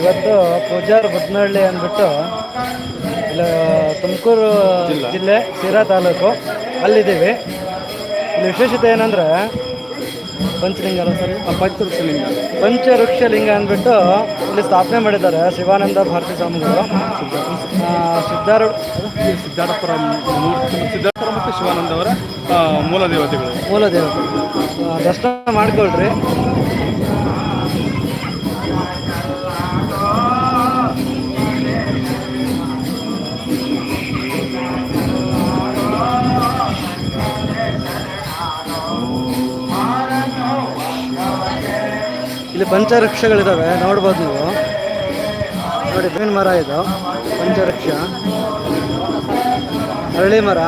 ಇವತ್ತು ಪೂಜಾರ್ ಬುದ್ನಹಳ್ಳಿ ಅಂದ್ಬಿಟ್ಟು ಇಲ್ಲ ತುಮಕೂರು ಜಿಲ್ಲೆ. ಸಿರಾ ತಾಲೂಕು ಅಲ್ಲಿದ್ದೀವಿ. ಇಲ್ಲಿ ವಿಶೇಷತೆ ಏನಂದರೆ ಪಂಚಲಿಂಗ ಅಲ್ಲ ಸರಿ ಪಂಚವೃಕ್ಷಲಿಂಗ. ಪಂಚವೃಕ್ಷಲಿಂಗ ಅಂದ್ಬಿಟ್ಟು ಇಲ್ಲಿ ಸ್ಥಾಪನೆ ಮಾಡಿದ್ದಾರೆ ಶಿವಾನಂದ ಭಾರತಿ ಸ್ವಾಮಿಗಳು. ಸಿದ್ಧಾರ ಸಿದ್ಧಾರ್ಥಪುರ ಸಿದ್ಧಾರ್ಥಪುರ ಮತ್ತು ಶಿವಾನಂದ ಅವರ ಮೂಲ ದೇವತೆಗಳು. ಮೂಲ ದೇವತೆ. ದರ್ಶನ ಮಾಡ್ಕೊಳ್ರಿ. ಇಲ್ಲಿ ಪಂಚವೃಕ್ಷಗಳಿದಾವೆ, ನೋಡ್ಬೋದು ನೀವು. ನೋಡಿ, ಬೇವಿನ ಮರ ಇದು, ಪಂಚವೃಕ್ಷ. ಅರಳಿ ಮರ.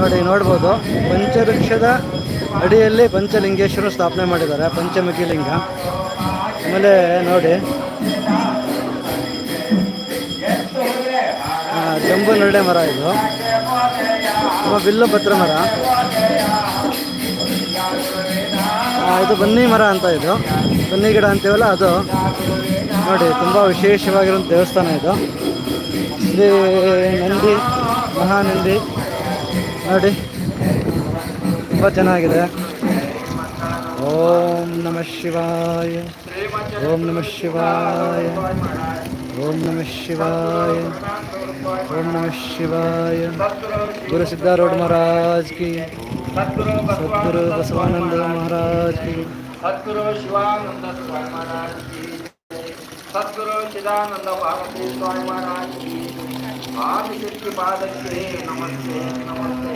ನೋಡಿ, ನೋಡ್ಬೋದು. ಪಂಚವೃಕ್ಷದ ಅಡಿಯಲ್ಲಿ ಪಂಚಲಿಂಗೇಶ್ವರ ಸ್ಥಾಪನೆ ಮಾಡಿದ್ದಾರೆ, ಪಂಚಮುಖಿ ಲಿಂಗ. ಆಮೇಲೆ ನೋಡಿ ಜಂಬು ನರಳೆ ಮರ ಇದು. ಬಿಲ್ಲು ಪತ್ರ ಮರ. ಇದು ಬನ್ನಿ ಮರ ಅಂತ ಇದು. ಬನ್ನಿ ಗಿಡ ಅಂತೀವಲ್ಲ ಅದು. ನೋಡಿ, ತುಂಬ ವಿಶೇಷವಾಗಿರೋ ದೇವಸ್ಥಾನ ಇದು. ಇಲ್ಲಿ ನಂದಿ, ಮಹಾನಂದಿ. ನೋಡಿ, ತುಂಬ ಚೆನ್ನಾಗಿದೆ. ಓಂ ನಮಃ ಶಿವಾಯ. ಓಂ ನಮಃ ಶಿವಾಯ. ओम नमः शिवाय, ओम नमः शिवाय। गुरु सिद्धारूढ़ महाराज की, सदगुरु बसवानंद महाराज की। शिवानंद स्वामी महाराज की चिदानंद स्वामी महाराज की आदि से नमस्ते नमस्ते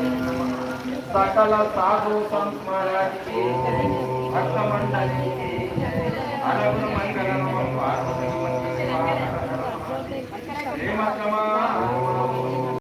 सकल साधु संत महाराज की भक्त मंडल की जय। अरुण मंगलम